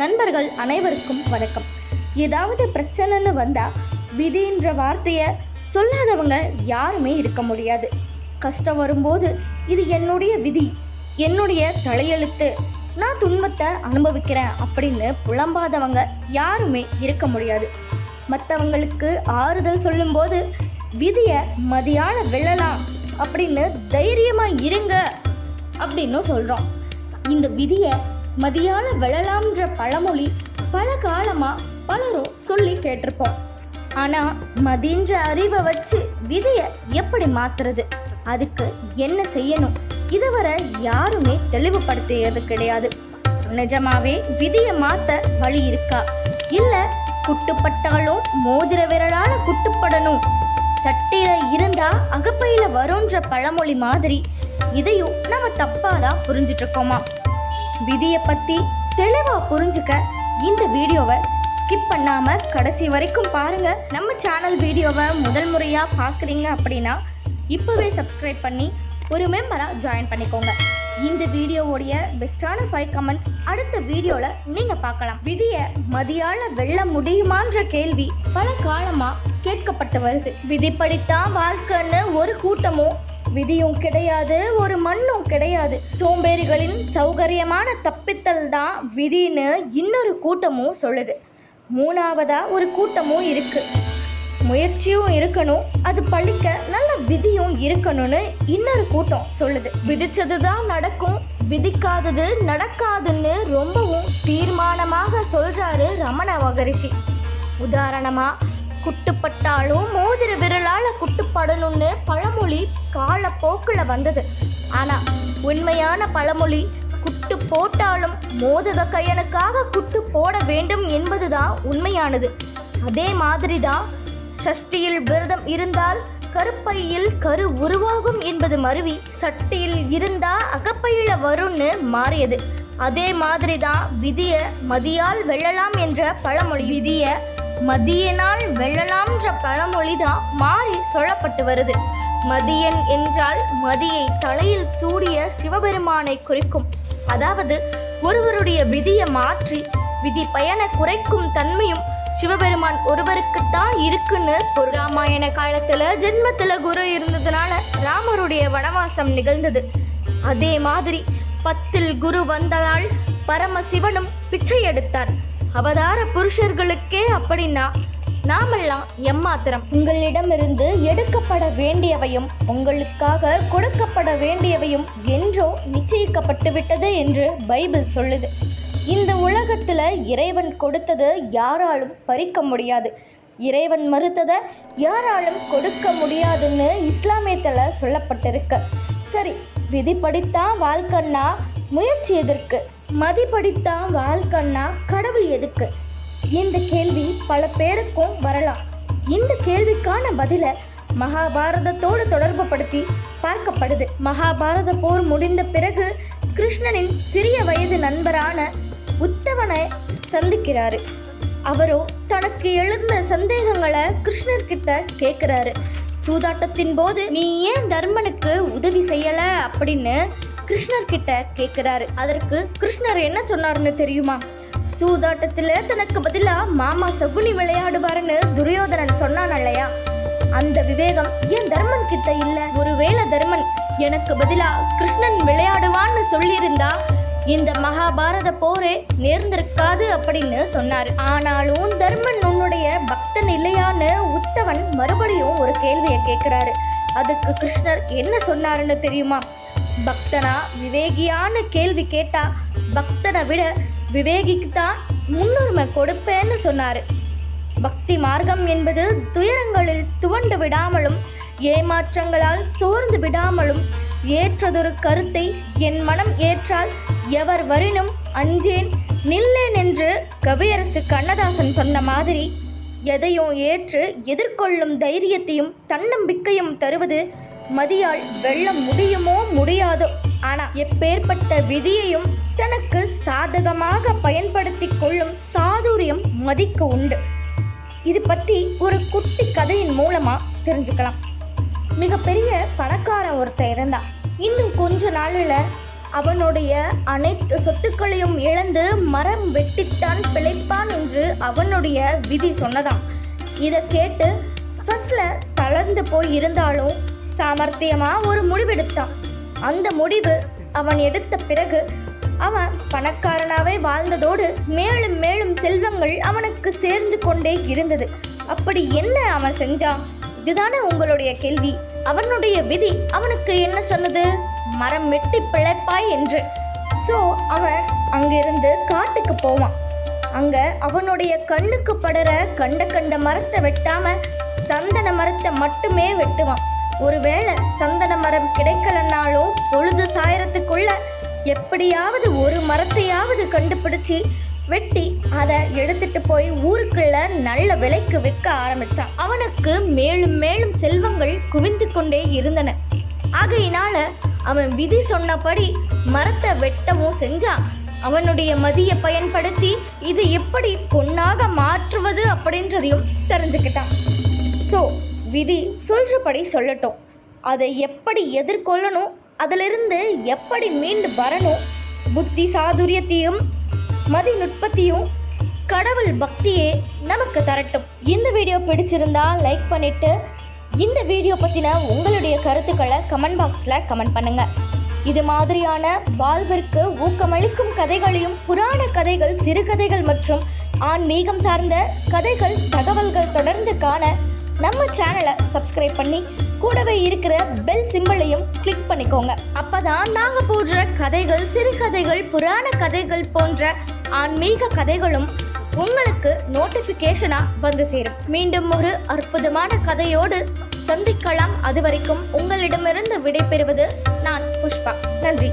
நண்பர்கள் அனைவருக்கும் வணக்கம். ஏதாவது பிரச்சனைன்னு வந்தால் விதின்ற வார்த்தையை சொல்லாதவங்க யாருமே இருக்க முடியாது. கஷ்டம் வரும்போது இது என்னுடைய விதி என்னுடைய தலையெழுத்து. நான் துன்பத்தை அனுபவிக்கிறேன் அப்படின்னு புலம்பாதவங்க யாருமே இருக்க முடியாது. மற்றவங்களுக்கு ஆறுதல் சொல்லும்போது விதியை மதியால வெல்லலாம் அப்படின்னு தைரியமாக இருங்க அப்படின்னு சொல்கிறோம் இந்த விதியை மதியால விழலாம்ன்ற பழமொழி பல காலமாக பலரும் சொல்லி கேட்டிருப்போம். ஆனால் மதின்ற அறிவை வச்சு விதியை எப்படி மாத்துறது? அதுக்கு என்ன செய்யணும்? இதுவரை யாருமே தெளிவுபடுத்தியது கிடையாது. நிஜமாவே விதியை மாத்த வழி இருக்கா? இல்ல குட்டுப்பட்டாலும் மோதிர விரலால குட்டுப்படணும்? சட்டையில இருந்தா அகப்பையில வரும்ன்ற பழமொழி மாதிரி இதையும் நம்ம தப்பாதான் புரிஞ்சிட்டு இருக்கோமா? விதியை பற்றி தெளிவாக புரிஞ்சுக்க இந்த வீடியோவை ஸ்கிப் பண்ணாமல் கடைசி வரைக்கும் பாருங்கள் நம்ம சேனல் வீடியோவை முதல் முறையாக பார்க்குறீங்க அப்படின்னா இப்போவே சப்ஸ்கிரைப் பண்ணி ஒரு மெம்பராக ஜாயின் பண்ணிக்கோங்க. இந்த வீடியோவுடைய பெஸ்ட்டான ஃபைவ் கமெண்ட்ஸ் அடுத்த வீடியோவில் நீங்கள் பார்க்கலாம். விதியை மதியால வெல்ல முடியுமான்ற கேள்வி பல காலமாக கேட்கப்பட்டு வருது. விதிப்படித்தான் வாழ்க்கைன்னு ஒரு கூட்டமும் விதியும் கிடையாது ஒரு மண்ணும் கிடையாது. சோம்பேறிகளின் சௌகரியமான தப்பித்தல் தான் விதின்னு இன்னொரு கூட்டமும் சொல்லுது. மூணாவதா ஒரு கூட்டமும் இருக்கு. முயற்சியும் இருக்கணும் அது பழிக்க நல்ல விதியும் இருக்கணும்னு இன்னொரு கூட்டம் சொல்லுது. விதிச்சது தான் நடக்கும் விதிக்காதது நடக்காதுன்னு ரொம்பவும் தீர்மானமாக சொல்றாரு ரமண மகரிஷி. உதாரணமாக குட்டுப்பட்டாலும் மோதிர விரலால குட்டுப்படணும்னு பழமொழி காலப்போக்கில் வந்தது. ஆனா உண்மையான பழமொழி குட்டு போட்டாலும் மோதக கையனுக்காக குட்டு போட வேண்டும் என்பதுதான் உண்மையானது. அதே மாதிரி தான் சஷ்டியில் விரதம் இருந்தால் கருப்பையில் கரு உருவாகும் என்பது மருவி சட்டியில் இருந்தா அகப்பையில வரும்னு மாறியது. அதே மாதிரி தான் விதிய மதியால் வெல்லலாம் என்ற பழமொழி விதிய மதியனால் வெல்லலாம்ன்ற பழமொழிதான் மாறி சொல்லப்பட்டு வருது. மதியன் என்றால் மதியை தலையில் சூடிய சிவபெருமானை குறிக்கும். அதாவது ஒருவருடைய விதியை மாற்றி விதி பயண குறைக்கும் தன்மையும் சிவபெருமான் ஒருவருக்குத்தான் இருக்குன்னு ஒரு ராமாயண காலத்துல ஜென்மத்துல குரு இருந்ததுனால ராமருடைய வனவாசம் நிகழ்ந்தது. அதே மாதிரி பத்தில் குரு வந்ததால் பரமசிவனும் பிச்சை எடுத்தார். அவதார புருஷர்களுக்கே அப்படின்னா நாமெல்லாம் எம்மாத்திரம். உங்களிடமிருந்து எடுக்கப்பட வேண்டியவையும் உங்களுக்காக கொடுக்கப்பட வேண்டியவையும் என்றோ நிச்சயிக்கப்பட்டு விட்டது என்று பைபிள் சொல்லுது. இந்த உலகத்தில் இறைவன் கொடுத்தது யாராலும் பறிக்க முடியாது. இறைவன் மறுத்ததை யாராலும் கொடுக்க முடியாதுன்னு இஸ்லாமியத்தில் சொல்லப்பட்டிருக்கு. சரி விதிப்படித்தான் வாழ்க்கைன்னா முயற்சி எதற்கு மதிப்படித்தான் வாழ்க்கன்னா கடவுள் எதுக்கு? இந்த கேள்வி பல பேருக்கும் வரலாம். இந்த கேள்விக்கான பதிலை மகாபாரதத்தோடு தொடர்புபடுத்தி பார்க்கப்படுது. மகாபாரத போர் முடிந்த பிறகு கிருஷ்ணனின் சிறிய வயது நண்பரான உத்தவனை சந்திக்கிறாரு. அவரோ தனக்கு எழுந்த சந்தேகங்களை கிருஷ்ணர்கிட்ட கேட்குறாரு. சூதாட்டத்தின் போது நீ ஏன் தர்மனுக்கு உதவி செய்யலை? அப்படின்னு கிருஷ்ணர் கிட்ட கேட்குறாரு அதற்கு கிருஷ்ணர் என்ன சொன்னாருன்னு தெரியுமா? சூதாட்டத்துல தனக்கு பதிலா மாமா சகுனி விளையாடுவாருன்னு துரியோதனன் சொன்னான் இல்லையா அந்த விவேகம் ஏன் தர்மன் கிட்ட இல்ல? ஒருவேளை தர்மன் எனக்கு பதிலா கிருஷ்ணன் விளையாடுவான்னு சொல்லியிருந்தா இந்த மகாபாரத போரே நேர்ந்திருக்காது அப்படின்னு சொன்னார். ஆனாலும் தர்மன் உன்னுடைய பக்தன் இல்லையான்னு உத்தவன் மறுபடியும் ஒரு கேள்வியை கேட்கிறாரு அதுக்கு கிருஷ்ணர் என்ன சொன்னாருன்னு தெரியுமா? பக்தனா விவேகியான கேள்வி கேட்டா பக்தனை விட விவேகிக்கு தான் முன்னுரிமை கொடுப்பேன்னு சொன்னார். பக்தி மார்க்கம் என்பது துயரங்களில் துவண்டு விடாமலும் ஏமாற்றங்களால் சோர்ந்து விடாமலும் ஏற்றதொரு கருத்தை என் மனம் ஏற்றால் எவர் வரினும் அஞ்சேன் நில்லேன் என்று கவியரசு கண்ணதாசன் சொன்ன மாதிரி எதையும் ஏற்று எதிர்கொள்ளும் தைரியத்தையும் தன்னம்பிக்கையும் தருவது மதியால் வெல்ல முடியுமோ முடியாதோ. ஆனால் எப்பேற்பட்ட விதியையும் தனக்கு சாதகமாக பயன்படுத்தி கொள்ளும் சாதுரியம் மதிக்க உண்டு. இது பற்றி ஒரு குட்டி கதையின் மூலமாக தெரிஞ்சுக்கலாம். மிகப்பெரிய பணக்காரன் ஒருத்தன் இருந்தான். இன்னும் கொஞ்ச நாளில் அவனுடைய அனைத்து சொத்துக்களையும் இழந்து மரம் வெட்டித்தான் பிழைப்பான் என்று அவனுடைய விதி சொன்னதாம். இதை கேட்டு ஃபர்ஸ்டில் தளர்ந்து போய் இருந்தாலும் சாமர்த்தியமாக ஒரு முடிவெடுத்தான். அந்த முடிவு அவன் எடுத்த பிறகு அவன் பணக்காரனாவே வாழ்ந்ததோடு மேலும் மேலும் செல்வங்கள் அவனுக்கு சேர்ந்து கொண்டே இருந்தது. அப்படி என்ன அவன் செஞ்சான்? இதுதானே உங்களுடைய கேள்வி. அவனுடைய விதி அவனுக்கு என்ன சொன்னது? மரம் வெட்டி பிழைப்பாய் என்று. ஸோ அவன் அங்கிருந்து காட்டுக்கு போவான். அங்க அவனுடைய கண்ணுக்கு படுற கண்ட கண்ட மரத்தை வெட்டாம சந்தன மரத்தை மட்டுமே வெட்டுவான். ஒருவேளை சந்தன மரம் கிடைக்கலனாலும் பொழுது சாயறதுக்குள்ள எப்படியாவது ஒரு மரத்தையாவது கண்டுபிடிச்சி வெட்டி அதை எடுத்துட்டு போய் ஊருக்குள்ள நல்ல விலைக்கு விற்க ஆரம்பிச்சான் அவனுக்கு மேலும் மேலும் செல்வங்கள் குவிந்து கொண்டே இருந்தன. ஆகையினால அவன் விதி சொன்னபடி மரத்தை வெட்டவும் செஞ்சான் அவனுடைய மதியை பயன்படுத்தி இது எப்படி பொன்னாக மாற்றுவது அப்படின்றதையும் தெரிஞ்சுக்கிட்டான். ஸோ விதி சொல்றபடி சொல்லட்டும். அதை எப்படி எதிர்கொள்ளணும் அதிலிருந்து எப்படி மீண்டு வரணும் புத்தி சாதுரியத்தையும் மதி நுட்பத்தையும் கடவுள் பக்தியே நமக்கு தரட்டும். இந்த வீடியோ பிடிச்சிருந்தா லைக் பண்ணிட்டு இந்த வீடியோ பற்றின உங்களுடைய கருத்துக்களை கமெண்ட் பாக்ஸில் கமெண்ட் பண்ணுங்கள் இது மாதிரியான வாழ்விற்கு ஊக்கமளிக்கும் கதைகளையும் புராண கதைகள் சிறுகதைகள் மற்றும் ஆன்மீகம் சார்ந்த கதைகள் தகவல்கள் தொடர்ந்து காண நம்ம சேனலை சப்ஸ்கிரைப் பண்ணி கூடவே இருக்கிற பெல் சிம்பிளையும் கிளிக் பண்ணிக்கோங்க. அப்பதான் நாங்க போடுற கதைகள் சிறுகதைகள் புராண கதைகள் போன்ற ஆன்மீக கதைகளும் உங்களுக்கு நோட்டிஃபிகேஷனாக வந்து சேரும். மீண்டும் ஒரு அற்புதமான கதையோடு சந்திக்கலாம். அதுவரைக்கும் உங்களிடமிருந்து விடைபெறுவது நான் புஷ்பா. நன்றி.